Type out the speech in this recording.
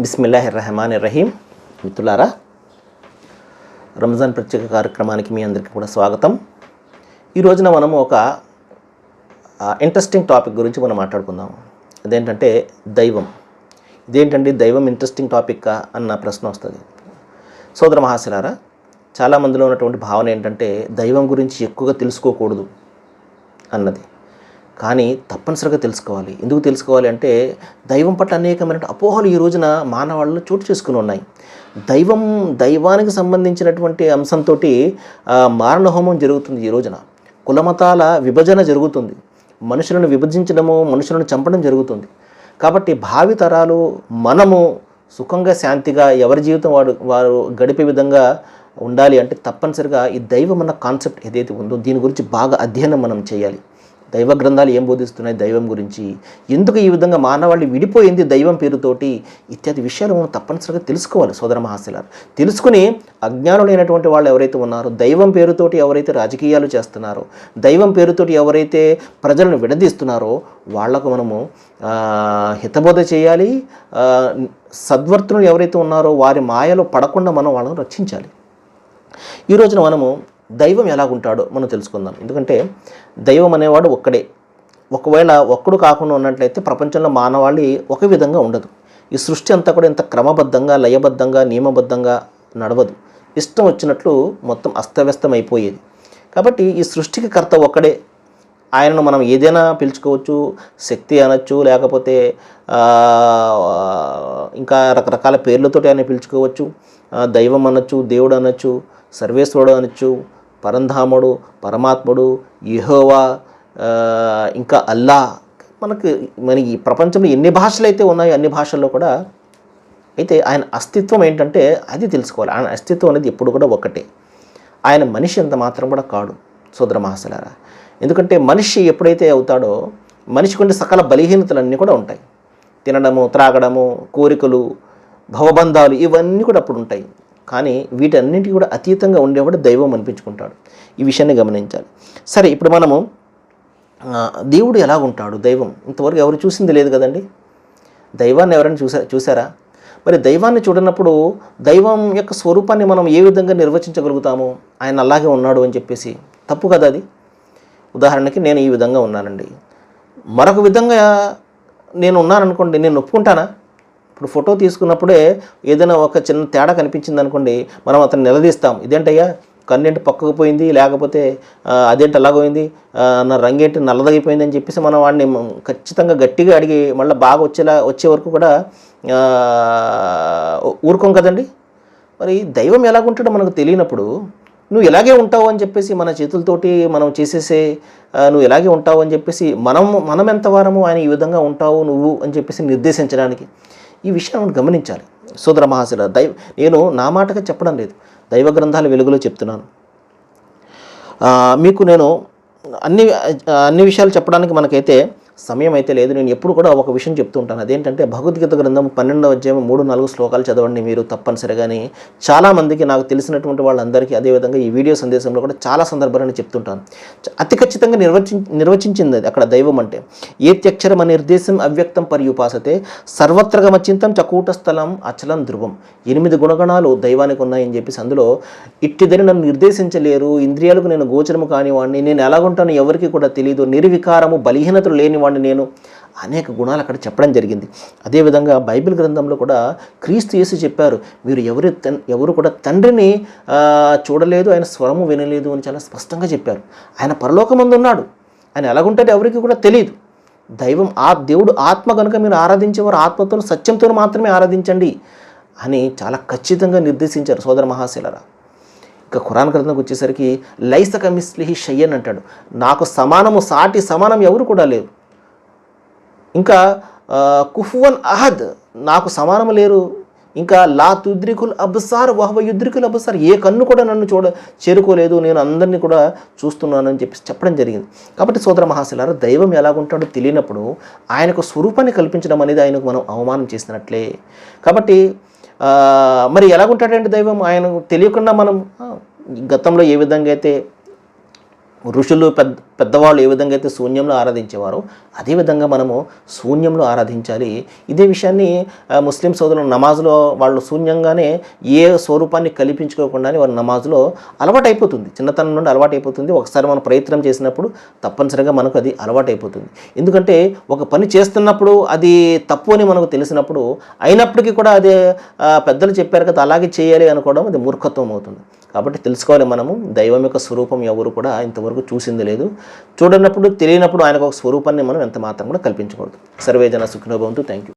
బిస్మిల్లాహిర్ రహమాన్ రహీం మిత్రులారా రంజాన్ ప్రత్యేక కార్యక్రమానికి మీ అందరికీ కూడా స్వాగతం. ఈ రోజున మనము ఒక ఇంట్రెస్టింగ్ టాపిక్ గురించి మనం మాట్లాడుకుందాం. అదేంటంటే దైవం. ఇదేంటండి దైవం ఇంట్రెస్టింగ్ టాపిక్ అన్న ప్రశ్న వస్తుంది. సోదర మహాశిలారా చాలామందిలో ఉన్నటువంటి భావన ఏంటంటే దైవం గురించి ఎక్కువగా తెలుసుకోకూడదు అన్నది. కానీ తప్పనిసరిగా తెలుసుకోవాలి. ఎందుకు తెలుసుకోవాలి అంటే దైవం పట్ల అనేకమైన అపోహలు ఈ రోజున మానవాళ్ళలో చోటు చేసుకుని ఉన్నాయి. దైవం దైవానికి సంబంధించినటువంటి అంశంతో మారణ హోమం జరుగుతుంది ఈ రోజున. కులమతాల విభజన జరుగుతుంది. మనుషులను విభజించడము మనుషులను చంపడం జరుగుతుంది. కాబట్టి భావితరాలు మనము సుఖంగా శాంతిగా ఎవరి జీవితం వాడు వారు గడిపే విధంగా ఉండాలి అంటే తప్పనిసరిగా ఈ దైవం అన్న కాన్సెప్ట్ ఏదైతే ఉందో దీని గురించి బాగా అధ్యయనం మనం చేయాలి. దైవ గ్రంథాలు ఏం బోధిస్తున్నాయి దైవం గురించి? ఎందుకు ఈ విధంగా మానవాళి విడిపోయింది దైవం పేరుతోటి? ఇత్యాది విషయాలు మనం తప్పనిసరిగా తెలుసుకోవాలి సోదర మహాశిలారు తెలుసుకుని అజ్ఞానులైనటువంటి వాళ్ళు ఎవరైతే ఉన్నారో దైవం పేరుతోటి ఎవరైతే రాజకీయాలు చేస్తున్నారో దైవం పేరుతోటి ఎవరైతే ప్రజలను విడదీస్తున్నారో వాళ్ళకు మనము హితబోధ చేయాలి. సద్వర్తులు సద్వర్తనులు ఎవరైతే ఉన్నారో వారి మాయలో పడకుండా మనం వాళ్ళని రక్షించాలి. ఈ రోజున మనము దైవం ఎలాగుంటాడో మనం తెలుసుకుందాం. ఎందుకంటే దైవం అనేవాడు ఒక్కడే. ఒకవేళ ఒక్కడు కాకుండా ఉన్నట్లయితే ప్రపంచంలో మానవాళి ఒక విధంగా ఉండదు. ఈ సృష్టి అంతా కూడా ఇంత క్రమబద్ధంగా లయబద్ధంగా నియమబద్ధంగా నడవదు. ఇష్టం వచ్చినట్లు మొత్తం అస్తవ్యస్తం అయిపోయేది కాబట్టి ఈ సృష్టికి కర్త ఒక్కడే. ఆయనను మనం ఏదైనా పిలుచుకోవచ్చు శక్తి అనొచ్చు లేకపోతే ఇంకా రకరకాల పేర్లతోటి ఆయన పిలుచుకోవచ్చు. దైవం అనొచ్చు దేవుడు అనొచ్చు సర్వేశ్వరుడు అనొచ్చు పరంధాముడు పరమాత్ముడు యహోవా ఇంకా అల్లా. మనకి మన ఈ ప్రపంచంలో ఎన్ని భాషలు అయితే ఉన్నాయో అన్ని భాషల్లో కూడా అయితే ఆయన అస్తిత్వం ఏంటంటే అది తెలుసుకోవాలి. ఆయన అస్తిత్వం అనేది ఎప్పుడు కూడా ఒకటే ఆయన మనిషి అంత మాత్రం కూడా కాడు సోదర మహాశలారా. ఎందుకంటే మనిషి ఎప్పుడైతే అవుతాడో మనిషికి ఉండే సకల బలహీనతలన్నీ కూడా ఉంటాయి. తినడము త్రాగడము కోరికలు భవబంధాలు ఇవన్నీ కూడా అప్పుడు ఉంటాయి. కానీ వీటన్నింటికి కూడా అతీతంగా ఉండేవాడు దైవం అనిపించుకుంటాడు. ఈ విషయాన్ని గమనించాలి. సరే ఇప్పుడు మనము దేవుడు ఎలా ఉంటాడు దైవం? ఇంతవరకు ఎవరు చూసింది లేదు కదండి? దైవాన్ని ఎవరైనా చూసా చూసారా? మరి దైవాన్ని చూడనప్పుడు దైవం యొక్క స్వరూపాన్ని మనం ఏ విధంగా నిర్వచించగలుగుతాము? ఆయన అలాగే ఉన్నాడు అని చెప్పేసి. తప్పు కదా అది? ఉదాహరణకి నేను ఈ విధంగా ఉన్నానండి. మరొక విధంగా నేను ఉన్నాననుకోండి నేను ఒప్పుకుంటానా ఇప్పుడు ఫోటో తీసుకున్నప్పుడే ఏదైనా ఒక చిన్న తేడా కనిపించింది అనుకోండి మనం అతను నిలదీస్తాం. ఇదేంటయ్యా? కన్నేంటి పక్కకు పోయింది లేకపోతే అదేంటి అలాగోయింది నా రంగేంటి నల్లదగిపోయింది అని చెప్పేసి మనం వాడిని ఖచ్చితంగా గట్టిగా అడిగి మళ్ళీ బాగా వచ్చేలా వచ్చే వరకు కూడా ఊరుకోం కదండి. మరి దైవం ఎలాగుంటాడో మనకు తెలియనప్పుడు నువ్వు ఇలాగే ఉంటావు అని చెప్పేసి మన చేతులతోటి మనం చేసేసే నువ్వు ఇలాగే ఉంటావు అని చెప్పేసి మనం మనం ఎంత వారము ఆయన ఈ విధంగా ఉంటావు నువ్వు అని చెప్పేసి నిర్దేశించడానికి. ఈ విషయం మనం గమనించాలి. సోదర మహాశిల దైవ నేను నా మాటగా చెప్పడం లేదు. దైవ గ్రంథాల వెలుగులో చెప్తున్నాను. మీకు నేను అన్ని అన్ని విషయాలు చెప్పడానికి మనకైతే సమయం అయితే లేదు. నేను ఎప్పుడు కూడా ఒక విషయం చెప్తూ ఉంటాను. అదేంటంటే భగవద్గీత గ్రంథం పన్నెండవ అధ్యాయం మూడు నాలుగు శ్లోకాలు చదవండి మీరు తప్పనిసరిగాని. చాలామందికి నాకు తెలిసినటువంటి వాళ్ళందరికీ అదేవిధంగా ఈ వీడియో సందేశంలో కూడా చాలా సందర్భాలను చెప్తుంటాను. అతి ఖచ్చితంగా నిర్వచి నిర్వచించింది అది అక్కడ దైవం అంటే. ఏత్యక్షరం నిర్దేశం అవ్యక్తం పర్యుపాసతే సర్వత్రగమచింతం చకూటస్థలం అచలం ధ్రువం. ఎనిమిది గుణగణాలు దైవానికి ఉన్నాయని చెప్పేసి అందులో ఇట్టిదని నన్ను నిర్దేశించలేరు ఇంద్రియాలకు నేను గోచరము కానివాడిని నేను ఎలాగుంటాను ఎవరికి కూడా తెలియదు నిర్వికారము బలహీనతలు వాడిని నేను అనేక గుణాలు అక్కడ చెప్పడం జరిగింది. అదేవిధంగా బైబిల్ గ్రంథంలో కూడా క్రీస్తు యేసు చెప్పారు మీరు ఎవరు తన్- ఎవరు కూడా తండ్రిని చూడలేదు ఆయన స్వరము వినలేదు అని చాలా స్పష్టంగా చెప్పారు. ఆయన పరలోకమందు ఉన్నాడు ఆయన ఎలాగుంటాడో ఎవరికి కూడా తెలియదు దైవం ఆ దేవుడు ఆత్మ కనుక మీరు ఆరాధించేవారు ఆత్మతో సత్యంతో మాత్రమే ఆరాధించండి అని చాలా ఖచ్చితంగా నిర్దేశించారు సోదర మహాశిలరా. ఇక ఖురాన్ గ్రంథంకి వచ్చేసరికి లైసక మిస్లిహి షయ్యన్ అంటాడు. నాకు సమానము సాటి సమానం ఎవరు కూడా లేరు. ఇంకా కుఫువన్ అహద్ నాకు సమానము లేరు. ఇంకా లా తుద్రికుల్ అబ్సార్ వహవ యుద్రికుల్ అబ్సార్ ఏ కన్ను కూడా నన్ను చూడ చేరుకోలేదు. నేను అందరినీ కూడా చూస్తున్నానని చెప్పి చెప్పడం జరిగింది. కాబట్టి సోదర మహాశిలారు దైవం ఎలాగుంటాడో తెలియనప్పుడు ఆయనకు స్వరూపాన్ని కల్పించడం అనేది ఆయనకు మనం అవమానం చేసినట్లే. కాబట్టి మరి ఎలాగుంటాడంటే దైవం? ఆయన తెలియకుండా మనం గతంలో ఏ విధంగా అయితే ఋషులు పెద్ద పెద్దవాళ్ళు ఏ విధంగా అయితే శూన్యంలో ఆరాధించేవారో అదేవిధంగా మనము శూన్యంలో ఆరాధించాలి. ఇదే విషయాన్ని ముస్లిం సోదరులు నమాజ్లో వాళ్ళు శూన్యంగానే ఏ స్వరూపాన్ని కల్పించుకోకుండానే వారి నమాజ్లో అలవాటు అయిపోతుంది చిన్నతనం నుండి అలవాటు అయిపోతుంది ఒకసారి మనం ప్రయత్నం చేసినప్పుడు తప్పనిసరిగా మనకు అది అలవాటు అయిపోతుంది ఎందుకంటే ఒక పని చేస్తున్నప్పుడు అది తప్పు అని మనకు తెలిసినప్పుడు అయినప్పటికీ కూడా అదే పెద్దలు చెప్పారు కదా అలాగే చేయాలి అనుకోవడం అది మూర్ఖత్వం అవుతుంది. కాబట్టి తెలుసుకోవాలి మనము దైవం యొక్క స్వరూపం ఎవరు కూడా ఇంతవరకు చూసింది లేదు. చూడనప్పుడు తెలియనప్పుడు ఆయనకు ఒక స్వరూపాన్ని మనం ఎంత మాత్రం కూడా కల్పించకూడదు. సర్వేజన సుఖినోభవంతు థ్యాంక్ యూ